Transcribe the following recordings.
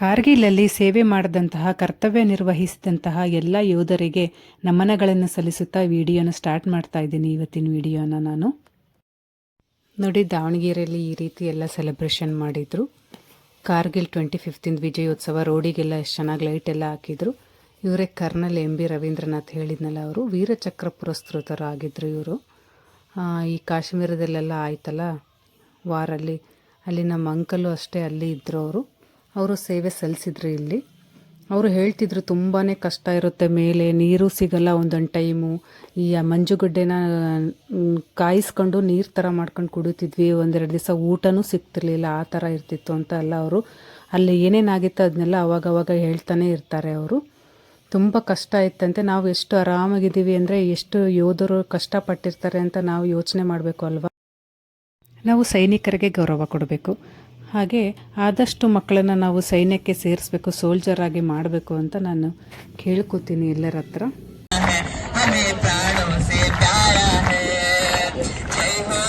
ಕಾರ್ಗಿಲಲ್ಲಿ ಸೇವೆ ಮಾಡಿದಂತಹ, ಕರ್ತವ್ಯ ನಿರ್ವಹಿಸಿದಂತಹ ಎಲ್ಲ ಯೋಧರಿಗೆ ನಮನಗಳನ್ನು ಸಲ್ಲಿಸುತ್ತಾ ವಿಡಿಯೋನ ಸ್ಟಾರ್ಟ್ ಮಾಡ್ತಾ ಇದ್ದೀನಿ ಇವತ್ತಿನ ವಿಡಿಯೋನ ನಾನು. ನೋಡಿ, ದಾವಣಗೆರೆಯಲ್ಲಿ ಈ ರೀತಿ ಎಲ್ಲ ಸೆಲೆಬ್ರೇಷನ್ ಮಾಡಿದರು. ಕಾರ್ಗಿಲ್ ಟ್ವೆಂಟಿ ಫಿಫ್ತಿಂದ ವಿಜಯೋತ್ಸವ, ರೋಡಿಗೆಲ್ಲ ಎಷ್ಟು ಚೆನ್ನಾಗಿ ಲೈಟ್ ಎಲ್ಲ ಹಾಕಿದ್ರು. ಇವರೇ ಕರ್ನಲ್ ಎಂ ಬಿ ರವೀಂದ್ರನಾಥ್ ಹೇಳಿದ್ನಲ್ಲ ಅವರು, ವೀರಚಕ್ರ ಪುರಸ್ಕೃತರು ಆಗಿದ್ದರು ಇವರು ಈ ಕಾಶ್ಮೀರದಲ್ಲೆಲ್ಲ ಆಯ್ತಲ್ಲ, ವಾರಲ್ಲಿ. ಅಲ್ಲಿ ನಮ್ಮ ಅಂಕಲು ಅಷ್ಟೇ ಅಲ್ಲಿ ಇದ್ದರು ಅವರು. ಅವರು ಸೇವೆ ಸಲ್ಲಿಸಿದ್ರು ಇಲ್ಲಿ. ಅವರು ಹೇಳ್ತಿದ್ರು ತುಂಬಾ ಕಷ್ಟ ಇರುತ್ತೆ, ಮೇಲೆ ನೀರು ಸಿಗಲ್ಲ ಒಂದೊಂದು ಟೈಮು ಈ ಮಂಜುಗಡ್ಡೆನ ಕಾಯಿಸ್ಕೊಂಡು ನೀರು ಥರ ಮಾಡ್ಕೊಂಡು ಕುಡಿತಿದ್ವಿ, ಒಂದೆರಡು ದಿವಸ ಊಟನೂ ಸಿಗ್ತಿರ್ಲಿಲ್ಲ, ಆ ಥರ ಇರ್ತಿತ್ತು ಅಂತ ಎಲ್ಲ ಅವರು. ಅಲ್ಲಿ ಏನೇನಾಗಿತ್ತು ಅದನ್ನೆಲ್ಲ ಅವಾಗವಾಗ ಹೇಳ್ತಾನೆ ಇರ್ತಾರೆ ಅವರು. ತುಂಬ ಕಷ್ಟ ಇತ್ತಂತೆ, ನಾವು ಎಷ್ಟು ಆರಾಮಾಗಿದ್ದೀವಿ ಅಂದರೆ ಎಷ್ಟು ಯೋಧರು ಕಷ್ಟಪಟ್ಟಿರ್ತಾರೆ ಅಂತ ನಾವು ಯೋಚನೆ ಮಾಡಬೇಕು ಅಲ್ವಾ? ನಾವು ಸೈನಿಕರಿಗೆ ಗೌರವ ಕೊಡಬೇಕು. ಹಾಗೆ ಆದಷ್ಟು ಮಕ್ಕಳನ್ನು ನಾವು ಸೈನ್ಯಕ್ಕೆ ಸೇರಿಸ್ಬೇಕು ಸೋಲ್ಜರ್ ಆಗಿ ಮಾಡಬೇಕು ಅಂತ ನಾನು ಕೇಳ್ಕೊತೀನಿ ಎಲ್ಲರ ಹತ್ರ. ಜೈ ಹೋ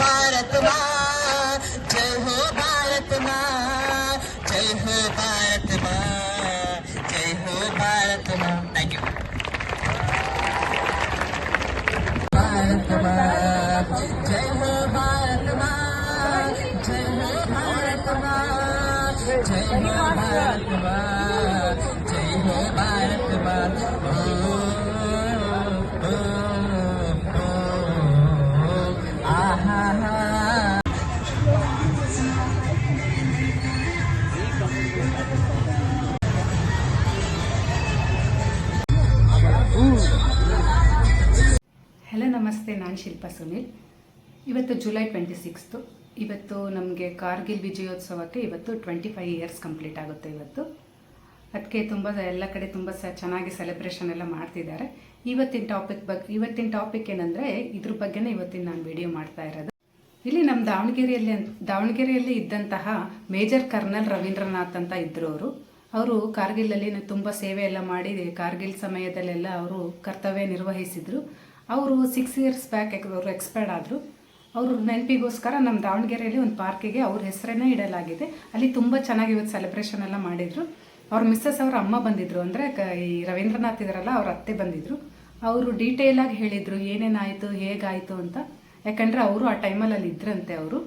ಭಾರತ ಮಾ, ಜೈ ಹೋ ಭಾರತ జై భారత్ మా జై హో భారత్ మా ಹಲೋ ನಮಸ್ತೆ ನಾನು ಶಿಲ್ಪಾ ಸುನೀಲ್ ಇವತ್ತು ಜುಲೈ ಟ್ವೆಂಟಿ ಸಿಕ್ಸ್ತು ಇವತ್ತು ನಮಗೆ ಕಾರ್ಗಿಲ್ ವಿಜಯೋತ್ಸವಕ್ಕೆ ಇವತ್ತು ಟ್ವೆಂಟಿ ಫೈವ್ ಇಯರ್ಸ್ ಕಂಪ್ಲೀಟ್ ಆಗುತ್ತೆ ಇವತ್ತು. ಅದಕ್ಕೆ ತುಂಬ ಎಲ್ಲ ಕಡೆ ತುಂಬ ಸ ಚೆನ್ನಾಗಿ ಸೆಲೆಬ್ರೇಷನ್ ಎಲ್ಲ ಮಾಡ್ತಿದ್ದಾರೆ. ಇವತ್ತಿನ ಟಾಪಿಕ್ ಬಗ್ಗೆ ಇವತ್ತಿನ ಟಾಪಿಕ್ ಏನಂದರೆ ಇದ್ರ ಬಗ್ಗೆನೇ ಇವತ್ತಿನ ನಾನು ವಿಡಿಯೋ ಮಾಡ್ತಾ ಇರೋದು. ಇಲ್ಲಿ ನಮ್ಮ ದಾವಣಗೆರೆಯಲ್ಲಿ ದಾವಣಗೆರೆಯಲ್ಲಿ ಇದ್ದಂತಹ ಮೇಜರ್ ಕರ್ನಲ್ ರವೀಂದ್ರನಾಥ್ ಅಂತ ಇದ್ದರು ಅವರು. ಅವರು ಕಾರ್ಗಿಲಲ್ಲಿ ತುಂಬ ಸೇವೆ ಎಲ್ಲ ಮಾಡಿ, ಕಾರ್ಗಿಲ್ ಸಮಯದಲ್ಲೆಲ್ಲ ಅವರು ಕರ್ತವ್ಯ ನಿರ್ವಹಿಸಿದರು. ಅವರು ಸಿಕ್ಸ್ ಇಯರ್ಸ್ ಬ್ಯಾಕ್ ಅವರು ಎಕ್ಸ್ಪೈರ್ಡ್ ಆದರು. ಅವ್ರ ನೆನಪಿಗೋಸ್ಕರ ನಮ್ಮ ದಾವಣಗೆರೆಯಲ್ಲಿ ಒಂದು ಪಾರ್ಕಿಗೆ ಅವ್ರ ಹೆಸರನ್ನೇ ಇಡಲಾಗಿದೆ. ಅಲ್ಲಿ ತುಂಬ ಚೆನ್ನಾಗಿ ಇವತ್ತು ಸೆಲೆಬ್ರೇಷನ್ ಎಲ್ಲ ಮಾಡಿದರು. ಅವ್ರ ಮಿಸ್ಸಸ್ ಅವ್ರ ಅಮ್ಮ ಬಂದಿದ್ರು. ಅಂದರೆ ಈ ರವೀಂದ್ರನಾಥ್ ಇದ್ರಲ್ಲ, ಅವ್ರ ಅತ್ತೆ ಬಂದಿದ್ರು. ಅವರು ಡೀಟೇಲ್ ಆಗಿ ಹೇಳಿದರು, ಏನೇನಾಯಿತು, ಹೇಗಾಯಿತು ಅಂತ. ಯಾಕಂದರೆ ಅವರು ಆ ಟೈಮಲ್ಲಿ ಅಲ್ಲಿ ಇದ್ರಂತೆ ಅವರು.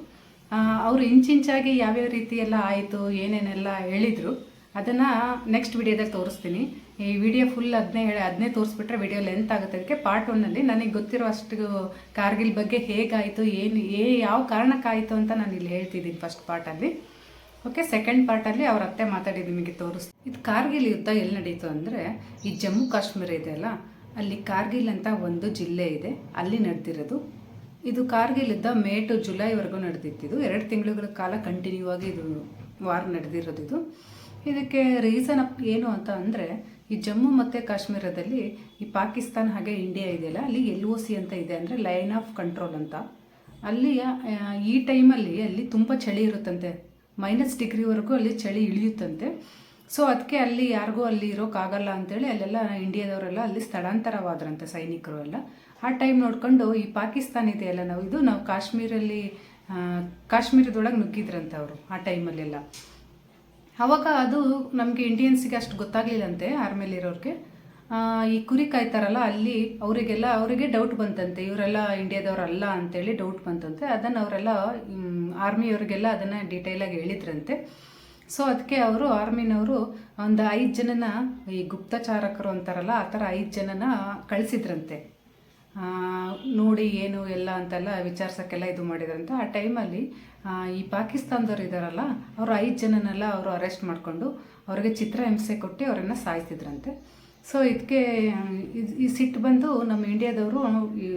ಅವರು ಇಂಚಿಂಚಾಗಿ ಯಾವ್ಯಾವ ರೀತಿ ಎಲ್ಲ ಆಯಿತು, ಏನೇನೆಲ್ಲ ಹೇಳಿದರು. ಅದನ್ನು ನೆಕ್ಸ್ಟ್ ವಿಡಿಯೋದಲ್ಲಿ ತೋರಿಸ್ತೀನಿ. ಈ ವಿಡಿಯೋ ಫುಲ್ ಅದನ್ನೇ ಹೇಳಿ ಅದನ್ನೇ ತೋರಿಸ್ಬಿಟ್ರೆ ವಿಡಿಯೋ ಲೆಂತ್ ಆಗುತ್ತೆ. ಅದಕ್ಕೆ ಪಾರ್ಟ್ ಒನ್ನಲ್ಲಿ ನನಗೆ ಗೊತ್ತಿರೋ ಅಷ್ಟು ಕಾರ್ಗಿಲ್ ಬಗ್ಗೆ ಹೇಗಾಯಿತು, ಏನು, ಏ, ಯಾವ ಕಾರಣಕ್ಕಾಯಿತು ಅಂತ ನಾನು ಇಲ್ಲಿ ಹೇಳ್ತಿದ್ದೀನಿ ಫಸ್ಟ್ ಪಾರ್ಟಲ್ಲಿ ಓಕೆ ಸೆಕೆಂಡ್ ಪಾರ್ಟಲ್ಲಿ ಅವ್ರ ಅತ್ತೆ ಮಾತಾಡಿ ನಿಮಗೆ ತೋರಿಸ್ ಇದು ಕಾರ್ಗಿಲ್ ಯುದ್ಧ ಎಲ್ಲಿ ನಡೀತು ಅಂದರೆ, ಈ ಜಮ್ಮು ಕಾಶ್ಮೀರ ಇದೆ ಅಲ್ಲ, ಅಲ್ಲಿ ಕಾರ್ಗಿಲ್ ಅಂತ ಒಂದು ಜಿಲ್ಲೆ ಇದೆ, ಅಲ್ಲಿ ನಡೆದಿರೋದು. ಇದು ಕಾರ್ಗಿಲ್ ಯುದ್ಧ ಮೇ ಟು ಜುಲೈವರೆಗೂ ಇದು ಎರಡು ತಿಂಗಳುಗಳ ಕಾಲ ಕಂಟಿನ್ಯೂ ಆಗಿ ಇದು ವಾರ್ ನಡೆದಿರೋದು ಇದು. ಇದಕ್ಕೆ ರೀಸನ್ ಅಪ್ ಏನು ಅಂತ ಅಂದರೆ, ಈ ಜಮ್ಮು ಮತ್ತು ಕಾಶ್ಮೀರದಲ್ಲಿ ಈ ಪಾಕಿಸ್ತಾನ ಹಾಗೆ ಇಂಡಿಯಾ ಇದೆಯಲ್ಲ ಅಲ್ಲಿ ಎಲ್ ಒ ಸಿ ಅಂತ ಇದೆ ಅಂದರೆ ಲೈನ್ ಆಫ್ ಕಂಟ್ರೋಲ್ ಅಂತ. ಅಲ್ಲಿ ಈ ಟೈಮಲ್ಲಿ ಅಲ್ಲಿ ತುಂಬ ಚಳಿ ಇರುತ್ತಂತೆ. ಮೈನಸ್ ಡಿಗ್ರಿವರೆಗೂ ಅಲ್ಲಿ ಚಳಿ ಇಳಿಯುತ್ತಂತೆ. ಸೊ ಅದಕ್ಕೆ ಅಲ್ಲಿ ಯಾರಿಗೂ ಅಲ್ಲಿ ಇರೋಕ್ಕಾಗಲ್ಲ ಅಂತೇಳಿ ಅಲ್ಲೆಲ್ಲ ಇಂಡಿಯಾದವರೆಲ್ಲ ಅಲ್ಲಿ ಸ್ಥಳಾಂತರವಾದ್ರಂತೆ ಸೈನಿಕರು ಎಲ್ಲ. ಆ ಟೈಮ್ ನೋಡ್ಕೊಂಡು ಈ ಪಾಕಿಸ್ತಾನ ಇದೆಯಲ್ಲ ನಾವು ಇದು, ನಾವು ಕಾಶ್ಮೀರಲ್ಲಿ ಕಾಶ್ಮೀರದೊಳಗೆ ನುಗ್ಗಿದ್ರಂತೆ ಅವರು ಆ ಟೈಮಲ್ಲೆಲ್ಲ ಅವಾಗ ಅದು ನಮಗೆ ಇಂಡಿಯನ್ಸಿಗೆ ಅಷ್ಟು ಗೊತ್ತಾಗ್ಲಿಲ್ಲಂತೆ ಆರ್ಮಿಲಿರೋರಿಗೆ ಈ ಕುರಿ ಕಾಯ್ತಾರಲ್ಲ, ಅಲ್ಲಿ ಅವರಿಗೆಲ್ಲ, ಅವರಿಗೆ ಡೌಟ್ ಬಂತಂತೆ. ಇವರೆಲ್ಲ ಇಂಡಿಯಾದವರಲ್ಲ ಅಂತೇಳಿ ಡೌಟ್ ಬಂತಂತೆ. ಅದನ್ನು ಅವರೆಲ್ಲ ಆರ್ಮಿಯವರಿಗೆಲ್ಲ ಅದನ್ನು ಡೀಟೇಲಾಗಿ ಹೇಳಿದ್ರಂತೆ. ಸೊ ಅದಕ್ಕೆ ಅವರು ಆರ್ಮಿನವರು ಒಂದು ಐದು ಜನನ ಈ ಗುಪ್ತಚಾರಕರು ಅಂತಾರಲ್ಲ, ಆ ಥರ ಐದು ಜನನ ಕಳಿಸಿದ್ರಂತೆ. ನೋಡಿ ಏನು ಎಲ್ಲ ಅಂತೆಲ್ಲ ವಿಚಾರಿಸೋಕ್ಕೆಲ್ಲ ಇದು ಮಾಡಿದ್ರಂತ. ಆ ಟೈಮಲ್ಲಿ ಈ ಪಾಕಿಸ್ತಾನದವ್ರು ಇದ್ದಾರಲ್ಲ ಅವರು ಐದು ಜನನೆಲ್ಲ ಅವರು ಅರೆಸ್ಟ್ ಮಾಡಿಕೊಂಡು ಅವ್ರಿಗೆ ಚಿತ್ರಹಿಂಸೆ ಕೊಟ್ಟು ಅವರನ್ನು ಸಾಯಿಸಿದ್ರಂತೆ. ಸೊ ಇದಕ್ಕೆ ಈ ಸಿಟ್ಟು ಬಂದು ನಮ್ಮ ಇಂಡಿಯಾದವರು ಈ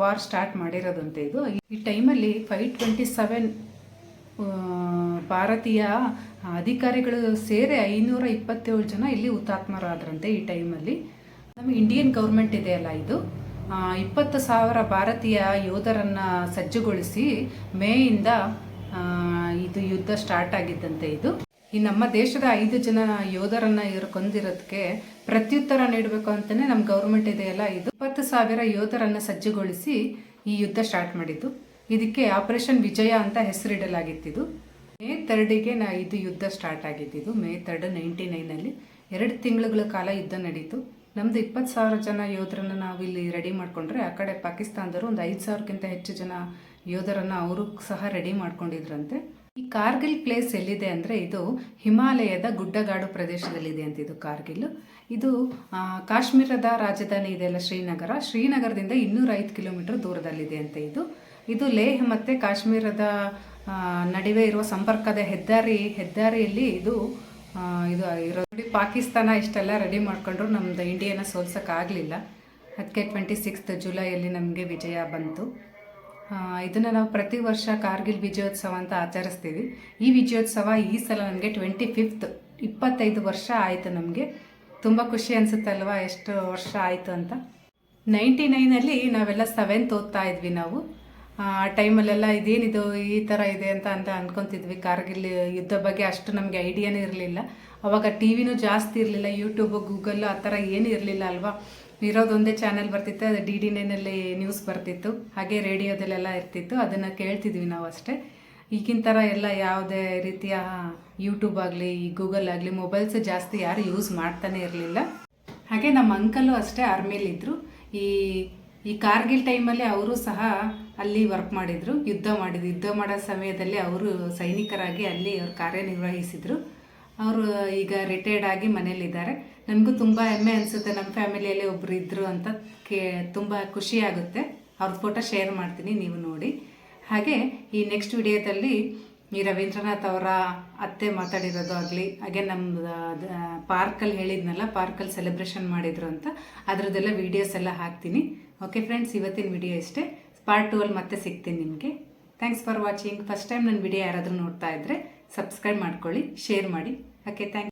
ವಾರ್ ಸ್ಟಾರ್ಟ್ ಮಾಡಿರೋದಂತೆ ಇದು. ಈ ಟೈಮಲ್ಲಿ ಫೈವ್ ಟ್ವೆಂಟಿ ಸೆವೆನ್ ಭಾರತೀಯ ಅಧಿಕಾರಿಗಳು ಸೇರಿ ಐನೂರ ಇಪ್ಪತ್ತೇಳು ಜನ ಇಲ್ಲಿ ಹುತಾತ್ಮರಾದ್ರಂತೆ ಈ ಟೈಮಲ್ಲಿ. ನಮ್ಮ ಇಂಡಿಯನ್ ಗೌರ್ಮೆಂಟ್ ಇದೆಯಲ್ಲ ಇದು. ಇಪ್ಪತ್ತು ಸಾವಿರ ಭಾರತೀಯ ಯೋಧರನ್ನ ಸಜ್ಜುಗೊಳಿಸಿ ಮೇಯಿಂದ ಇದು ಯುದ್ಧ ಸ್ಟಾರ್ಟ್ ಆಗಿದ್ದಂತೆ ಇದು. ಈ ನಮ್ಮ ದೇಶದ ಐದು ಜನ ಯೋಧರನ್ನ ಇವರು ಕೊಂದಿರೋದಕ್ಕೆ ಪ್ರತ್ಯುತ್ತರ ನೀಡಬೇಕು ಅಂತಲೇ ನಮ್ಮ ಗೌರ್ಮೆಂಟ್ ಇದೆಯಲ್ಲ ಇದು. ಇಪ್ಪತ್ತು ಸಾವಿರ ಯೋಧರನ್ನ ಸಜ್ಜುಗೊಳಿಸಿ ಈ ಯುದ್ಧ ಸ್ಟಾರ್ಟ್ ಮಾಡಿದ್ದು. ಇದಕ್ಕೆ ಆಪರೇಷನ್ ವಿಜಯ ಅಂತ ಹೆಸರಿಡಲಾಗಿತ್ತಿದು ಮೇ ತರ್ಡಿಗೆ ನಾ ಇದು ಯುದ್ಧ ಸ್ಟಾರ್ಟ್ ಆಗಿದ್ದಿದ್ದು ಮೇ ತರ್ಡ್ ನೈಂಟಿ ನೈನಲ್ಲಿ. ಎರಡು ತಿಂಗಳುಗಳ ಕಾಲ ಯುದ್ಧ ನಡೀತು. ನಮ್ದು ಇಪ್ಪತ್ತು ಸಾವಿರ ಜನ ಯೋಧರನ್ನ ನಾವಿಲ್ಲಿ ರೆಡಿ ಮಾಡಿಕೊಂಡ್ರೆ, ಆ ಕಡೆ ಪಾಕಿಸ್ತಾನದವರು ಒಂದು ಐದು ಸಾವಿರಕ್ಕಿಂತ ಹೆಚ್ಚು ಜನ ಯೋಧರನ್ನು ಅವರು ಸಹ ರೆಡಿ ಮಾಡ್ಕೊಂಡಿದ್ರಂತೆ. ಈ ಕಾರ್ಗಿಲ್ ಪ್ಲೇಸ್ ಎಲ್ಲಿದೆ ಅಂದರೆ ಇದು ಹಿಮಾಲಯದ ಗುಡ್ಡಗಾಡು ಪ್ರದೇಶದಲ್ಲಿದೆ ಅಂತ ಇದು ಕಾರ್ಗಿಲ್. ಇದು ಕಾಶ್ಮೀರದ ರಾಜಧಾನಿ ಇದೆ ಅಲ್ಲ ಶ್ರೀನಗರ. ಶ್ರೀನಗರದಿಂದ ಇನ್ನೂರ ಐದು ಕಿಲೋಮೀಟರ್ ದೂರದಲ್ಲಿದೆ ಅಂತ ಇದು. ಇದು ಲೇಹ್ ಮತ್ತು ಕಾಶ್ಮೀರದ ನಡುವೆ ಇರುವ ಸಂಪರ್ಕದ ಹೆದ್ದಾರಿ, ಹೆದ್ದಾರಿಯಲ್ಲಿ ಇದು ಇದು ಇರೋದು. ಪಾಕಿಸ್ತಾನ ಇಷ್ಟೆಲ್ಲ ರೆಡಿ ಮಾಡ್ಕೊಂಡ್ರು, ನಮ್ದು ಇಂಡಿಯಾನ ಸೋಲ್ಸೋಕ್ಕಾಗಲಿಲ್ಲ. ಅದಕ್ಕೆ ಟ್ವೆಂಟಿ ಸಿಕ್ಸ್ತ್ ಜುಲೈಯಲ್ಲಿ ನಮಗೆ ವಿಜಯ ಬಂತು. ಇದನ್ನು ನಾವು ಪ್ರತಿ ವರ್ಷ ಕಾರ್ಗಿಲ್ ವಿಜಯೋತ್ಸವ ಅಂತ ಆಚರಿಸ್ತೀವಿ. ಈ ವಿಜಯೋತ್ಸವ ಈ ಸಲ ನಮಗೆ ಟ್ವೆಂಟಿ ಫಿಫ್ತ್ ಇಪ್ಪತ್ತೈದು ವರ್ಷ ಆಯಿತು ನಮಗೆ. ತುಂಬ ಖುಷಿ ಅನಿಸುತ್ತಲ್ವಾ, ಎಷ್ಟು ವರ್ಷ ಆಯಿತು ಅಂತ. ನೈಂಟಿ ನೈನಲ್ಲಿ ನಾವೆಲ್ಲ ಸೆವೆಂತ್ ಓದ್ತಾ ಇದ್ವಿ ನಾವು. ಆ ಟೈಮಲ್ಲೆಲ್ಲ ಇದೇನಿದು ಈ ಥರ ಇದೆ ಅಂತ ಅಂತ ಅಂದ್ಕೊತಿದ್ವಿ ಕಾರ್ಗಿಲ್ ಯುದ್ಧ ಬಗ್ಗೆ ಅಷ್ಟು ನಮಗೆ ಐಡಿಯಾನೇ ಇರಲಿಲ್ಲ. ಅವಾಗ ಟಿ ವಿನೂ ಜಾಸ್ತಿ ಇರಲಿಲ್ಲ ಯೂಟ್ಯೂಬು ಗೂಗಲ್ಲು ಆ ಥರ ಏನೂ ಇರಲಿಲ್ಲ ಅಲ್ವಾ? ಇರೋದೊಂದೇ ಚಾನೆಲ್ ಬರ್ತಿತ್ತು, ಅದು ಡಿ ಡಿ ನೈನಲ್ಲಿ ನ್ಯೂಸ್ ಬರ್ತಿತ್ತು. ಹಾಗೆ ರೇಡಿಯೋದಲ್ಲೆಲ್ಲ ಇರ್ತಿತ್ತು. ಅದನ್ನು ಕೇಳ್ತಿದ್ವಿ ನಾವು ಅಷ್ಟೇ. ಈಗಿನ ಥರ ಎಲ್ಲ ಯಾವುದೇ ರೀತಿಯ ಯೂಟ್ಯೂಬ್ ಆಗಲಿ ಗೂಗಲ್ ಆಗಲಿ ಮೊಬೈಲ್ಸ್ ಜಾಸ್ತಿ ಯಾರು ಯೂಸ್ ಮಾಡ್ತಾನೆ ಇರಲಿಲ್ಲ. ಹಾಗೆ ನಮ್ಮ ಅಂಕಲು ಅಷ್ಟೇ ಆರ್ಮಿಲಿದ್ದರು ಈ ಈ ಕಾರ್ಗಿಲ್ ಟೈಮಲ್ಲಿ ಅವರು ಸಹ ಅಲ್ಲಿ ವರ್ಕ್ ಮಾಡಿದರು. ಯುದ್ಧ ಮಾಡಿದ್ರು. ಯುದ್ಧ ಮಾಡೋ ಸಮಯದಲ್ಲಿ ಅವರು ಸೈನಿಕರಾಗಿ ಅಲ್ಲಿ ಅವರು ಕಾರ್ಯನಿರ್ವಹಿಸಿದರು. ಅವರು ಈಗ ರಿಟೈರ್ಡ್ ಆಗಿ ಮನೇಲಿದ್ದಾರೆ ನನಗೂ ತುಂಬ ಹೆಮ್ಮೆ ಅನಿಸುತ್ತೆ. ನಮ್ಮ ಫ್ಯಾಮಿಲಿಯಲ್ಲಿ ಒಬ್ಬರು ಇದ್ದರು ಅಂತ ಕೇ, ತುಂಬ ಖುಷಿಯಾಗುತ್ತೆ ಅವ್ರ ಫೋಟೋ ಶೇರ್ ಮಾಡ್ತೀನಿ, ನೀವು ನೋಡಿ. ಹಾಗೆ ಈ ನೆಕ್ಸ್ಟ್ ವಿಡಿಯೋದಲ್ಲಿ ಈ ರವೀಂದ್ರನಾಥ್ ಅವರ ಅತ್ತೆ ಮಾತಾಡಿರೋದು ಆಗಲಿ, ಹಾಗೆ ನಮ್ಮ ಪಾರ್ಕಲ್ಲಿ ಹೇಳಿದ್ನಲ್ಲ, ಪಾರ್ಕಲ್ಲಿ ಸೆಲೆಬ್ರೇಷನ್ ಮಾಡಿದ್ರು ಅಂತ, ಅದರದ್ದೆಲ್ಲ ವೀಡಿಯೋಸ್ ಎಲ್ಲ ಹಾಕ್ತೀನಿ. ಓಕೆ ಫ್ರೆಂಡ್ಸ್ ಇವತ್ತಿನ ವಿಡಿಯೋ ಇಷ್ಟೇ. ಪಾರ್ಟ್ ಟು ಅಲ್ಲಿ ಮತ್ತೆ ಸಿಗ್ತೀನಿ ನಿಮಗೆ. Thanks for watching first time ನನ್ನ ವಿಡಿಯೋ ಯಾರಾದರೂ ನೋಡ್ತಾ ಇದ್ದರೆ ಸಬ್ಸ್ಕ್ರೈಬ್ ಮಾಡ್ಕೊಳ್ಳಿ ಶೇರ್ ಮಾಡಿ. Okay thank